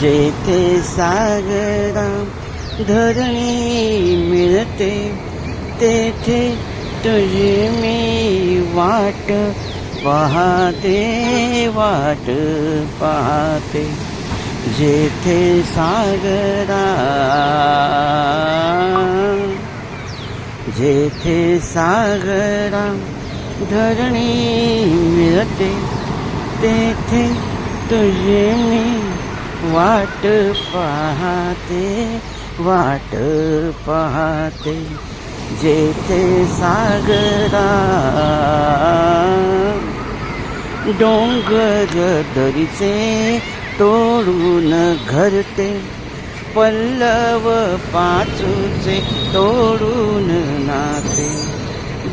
जेथे सागरा धरणी मिळते तेथे तुझी मी वाट पाहते वाट पाहते. जेथे सागरा जेथे सागरा धरणी मिळते तेथे तुझे मी वाट पाहते वाट पाहते जेथे सागरा डोंगर दरीचे तोडून घरते पल्लव पाचूचे तोडून नाते.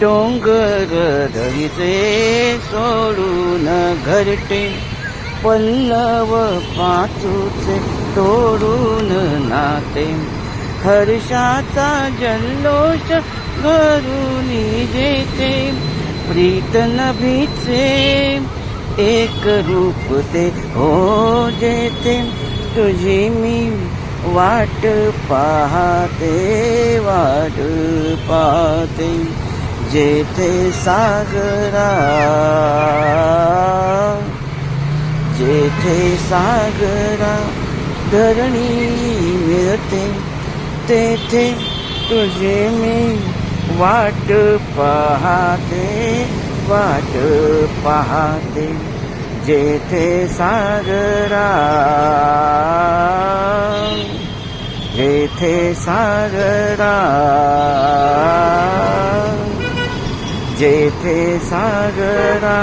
डोंगर दरीचे सोडून घरटे पल्लव पाचूचे तोडून नाते. हर्षाचा जल्लोष घरून जेते प्रीत नभीचे एक रूप ते हो जेते. तुझी मी वाट पाहते वाट पाहते. जेथे सागरा जेथे सागरा धरणी मिळते तेथे तुझे मी वाट पाहते वाट पाहते. जेथे सागरा जेथे सागरा जेथे सागरा